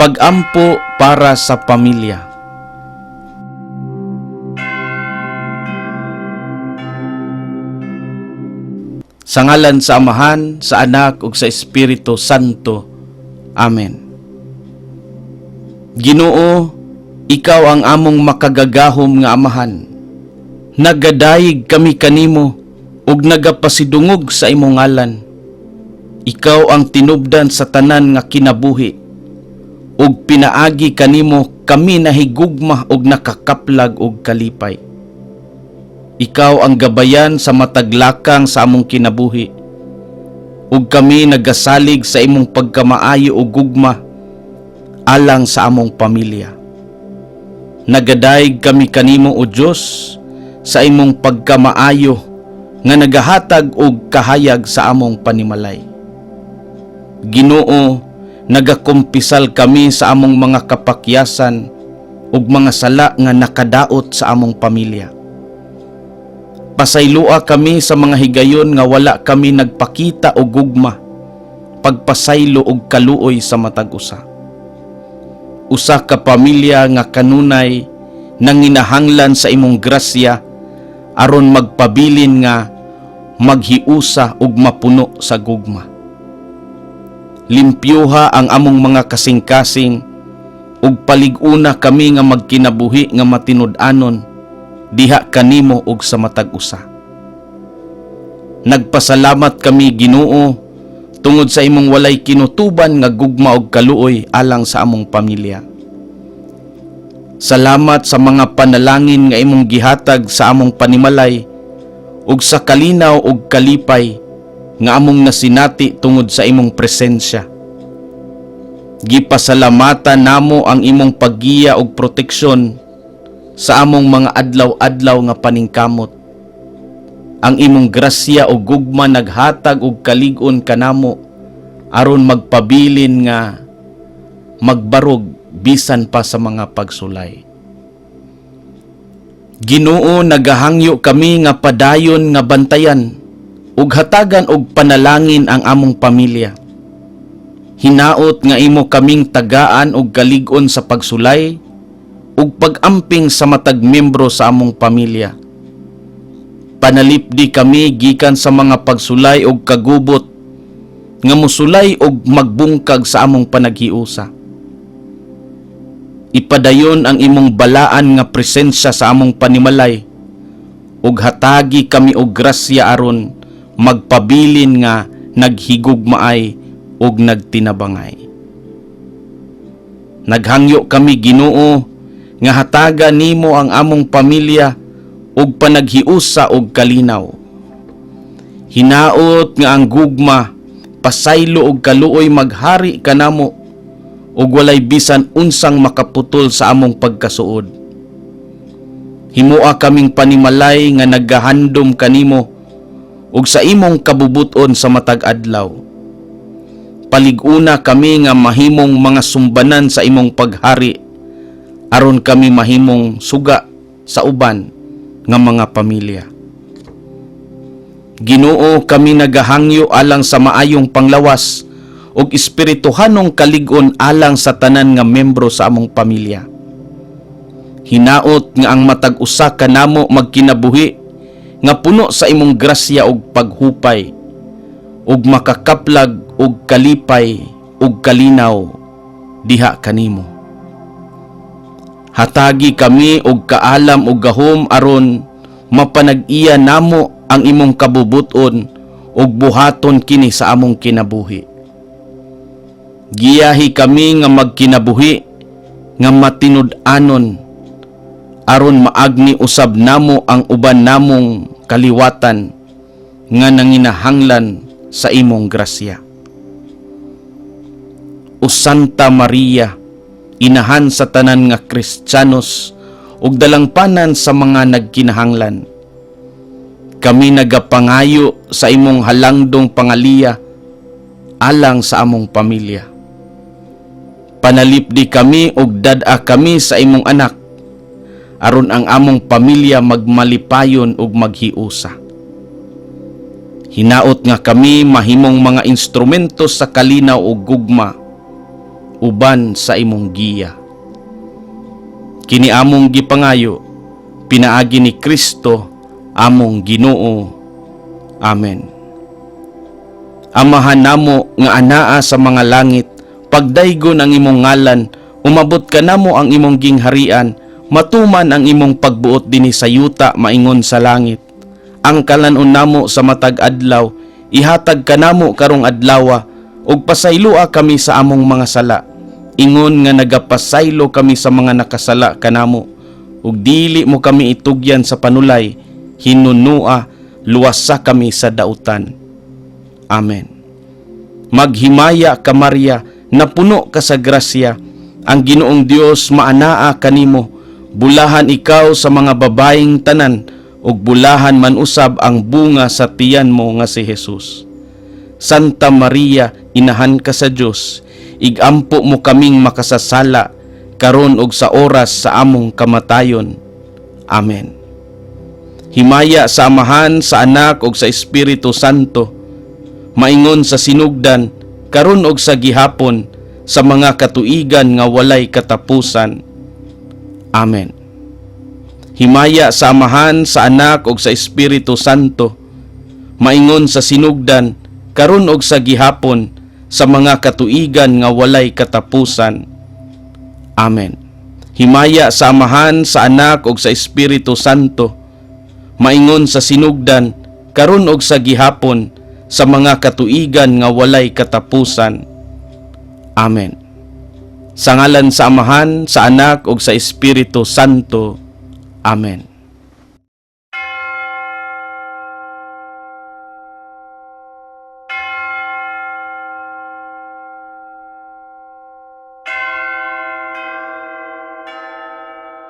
Pag-ampo para sa pamilya. Sa ngalan sa Amahan, sa Anak ug sa Espiritu Santo. Amen. Ginoo, ikaw ang among makagagahom nga amahan. Nagadayig kami kanimo ug nagapasidungog sa imong ngalan. Ikaw ang tinubdan sa tanan nga kinabuhi ug pinaagi kanimo kami nahigugma ug nakakaplag ug kalipay. Ikaw ang gabayan sa mataglakang sa among kinabuhi ug kami nagasalig sa imong pagkamaayo ug gugma alang sa among pamilya. Nagadayeg kami kanimo o Dios sa imong pagkamaayo nga nagahatag og kahayag sa among panimalay. Ginoo, nagakumpisal kami sa among mga kapakyasan ug mga sala nga nakadaot sa among pamilya. Pasaylua kami sa mga higayon nga wala kami nagpakita og gugma, pagpasaylo og kaluoy sa matag usa. Usa ka pamilya nga kanunay nanginahanglan sa imong grasya aron magpabilin nga maghiusa ug mapuno sa gugma. Limpyuha ang among mga kasing-kasing ug palig-una kami nga magkinabuhi nga matinud-anon diha kanimo ug sa matag usa. Nagpasalamat kami Ginoo tungod sa imong walay kinutuban nga gugma ug kaluoy alang sa among pamilya. Salamat sa mga panalangin nga imong gihatag sa among panimalay ug sa kalinaw ug kalipay nga among nasinati tungod sa imong presensya. Gipasalamatan namo ang imong paggiya ug proteksyon sa among mga adlaw-adlaw nga paningkamot. Ang imong grasya ug gugma naghatag og kalig-on kanamo aron magpabilin nga magbarog bisan pa sa mga pagsulay. Ginoo nagahangyo kami nga padayon nga bantayan ug hatagan og panalangin ang among pamilya. Hinaot nga imo kaming tagaan og kalig-on sa pagsulay ug pag-amping sa matag membro sa among pamilya. Panalipdi kami gikan sa mga pagsulay og kagubot nga musulay og magbungkag sa among panaghiusa. Ipadayon ang imong balaan nga presensya sa among panimalay ug hatagi kami og grasya aron magpabilin nga naghigugmaay ug nagtinabangay. Naghangyo kami Ginoo nga hataga nimo ang among pamilya ug panaghiusa og kalinaw. Hinaot nga ang gugma pasaylo og kaluoy maghari kanamo ug walay bisan unsang makaputol sa among pagkasuod. Himoa kaming panimalay nga nagahandom kanimo ug sa imong kabubuton sa matag adlaw. Paliguna kami nga mahimong mga sumbanan sa imong paghari aron kami mahimong suga sa uban nga mga pamilya. Ginoo kami nagahangyo alang sa maayong panglawas ug espirituhanong kalig-on alang sa tanan nga membro sa among pamilya. Hinaot nga ang matag usa kanamo magkinabuhi nga puno sa imong grasya ug paghupay ug makakaplag ug kalipay ug kalinaw diha kanimo. Hatagi kami og kaalam ug gahom aron mapanag-iya namo ang imong kabubuton ug buhaton kini sa among kinabuhi. Giyahi kami nga magkinabuhi nga matinud-anon aron maagni usab namo ang uban namong kaliwatan nga nanginahanglan sa imong grasya. O Santa Maria, inahan sa tanan nga Kristiyanos ug dalangpanan sa mga nagkinahanglan. Kami nagapangayo sa imong halangdong pangaliya alang sa among pamilya. Panalipdi kami ug dad-a kami sa imong anak aron ang among pamilya magmalipayon ug maghiusa. Hinaot nga kami mahimong mga instrumento sa kalinaw ug gugma uban sa imong giya. Kini among gipangayo, pinaagi ni Kristo among Ginoo. Amen. Amahan namo nga anaa sa mga langit, pagdaygon ang imong ngalan, umabot ka namo ang imong gingharian, matuman ang imong pagbuot dinhi sa yuta maingon sa langit. Ang kalanon namo sa matag adlaw, ihatag ka namo karong adlawa, ug pasaylua kami sa among mga sala. Ingon nga nagapasaylo kami sa mga nakasala kanamo, ug dili mo kami itugyan sa panulay, hinunua, luwasa kami sa dautan. Amen. Maghimaya ka Maria, na puno ka sa grasya, ang Ginoong Dios maanaa kanimo, bulahan ikaw sa mga babaeng tanan, ug bulahan man usab ang bunga sa tiyan mo nga si Jesus. Santa Maria, inahan ka sa Dios, igampo mo kaming makasasala, karon ug sa oras sa among kamatayon. Amen. Himaya sa Amahan, sa Anak ug sa Espiritu Santo, maingon sa sinugdan, karon og sa gihapon, sa mga katuigan nga walay katapusan. Amen. Himaya sa Amahan, sa Anak ug sa Espiritu Santo, maingon sa sinugdan, karon og sa gihapon, sa mga katuigan nga walay katapusan. Amen. Himaya sa Amahan, sa Anak ug sa Espiritu Santo, maingon sa sinugdan, karon og sa gihapon, sa mga katuigan nga walay katapusan. Amen. Sa ngalan sa Amahan, sa Anak ug sa Espiritu Santo. Amen.